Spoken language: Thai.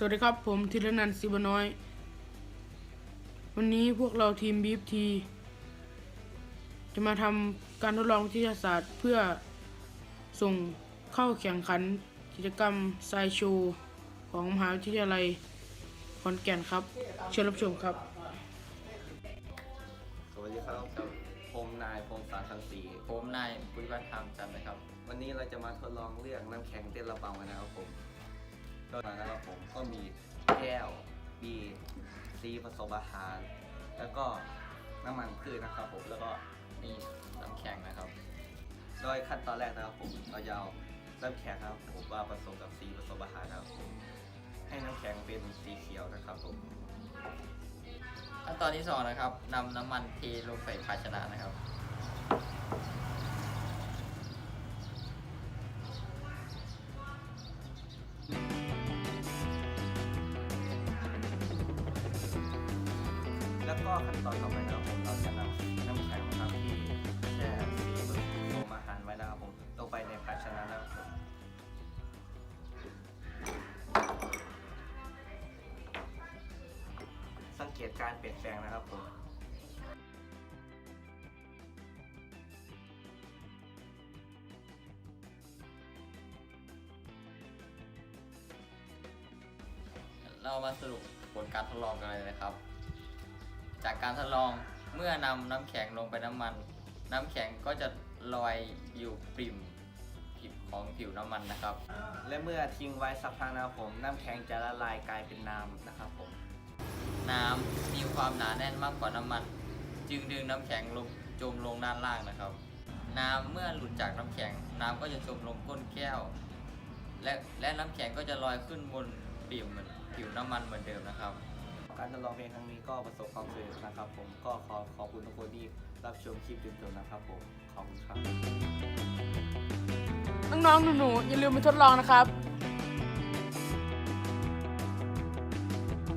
สวัสดีครับผมธีรนันท์ศิบน้อย วันนี้พวกเราทีมบีฟทีจะมาทำการทดลองวิทยาศาสตร์เพื่อส่งเข้าแข่งขันกิจกรรมไซโชว์ของมหาวิทยาลัยขอนแก่นครับ เชิญรับชมครับ สวัสดีครับผมนายพงศาสันศรีผมนายพุทธิวัฒน์ธรรมจันทร์นะครับ วันนี้เราจะมาทดลองเรื่องน้ำแข็งเต้นระบำกันนะครับผม โดยนะครับผมก็มีแก้วบีซีผสมอาหาร แล้วก็น้ำมันพืชนะครับผมแล้วก็นี่น้ำแข็งนะครับ โดยขั้นตอนแรกนะครับผมเราจะเอาน้ำแข็งครับผมว่าผสมกับสีผสมอาหารนะครับผมให้น้ำแข็งเป็นสีเขียวนะครับผมขั้นตอนที่สองนะครับนำน้ำมันเทลงใส่ภาชนะนะครับ แล้วก็ขั้นตอนต่อไปนะครับผมเราจะนำน้ำแข็งนะครับที่แช่สีผสมอาหารไว้นะครับผมลงไปในภาชนะนะครับผมสังเกตการเปลี่ยนแปลงนะครับผมเรามาสรุปผลการทดลองกันเลยนะครับ จากการทดลองเมื่อนำน้ำแข็งลงไปน้ำมัน น้ำแข็งก็จะลอยอยู่ปริ่มผิวของผิวน้ำมันนะครับ และเมื่อทิ้งไว้สักพักนะครับผม น้ำแข็งจะละลายกลายเป็นน้ำนะครับผม น้ำมีความหนาแน่นมากกว่าน้ำมัน จึงดึงน้ำแข็งลงจมลงด้านล่างนะครับ น้ำเมื่อหลุดจากน้ำแข็ง น้ำก็จะจมลงก้นแก้ว และและน้ำแข็งก็จะลอยขึ้นบนปิ่มเหมือนผิวน้ำมันเหมือนเดิมนะครับ การทดลองเพลงครั้งนี้ก็ประสบความสำเร็จนะครับผมก็ขอขอบคุณทุกคนที่รับชมคลิปจนจบนะครับผมขอบคุณครับ น้องๆหนูๆอย่าลืมไปทดลองนะครับ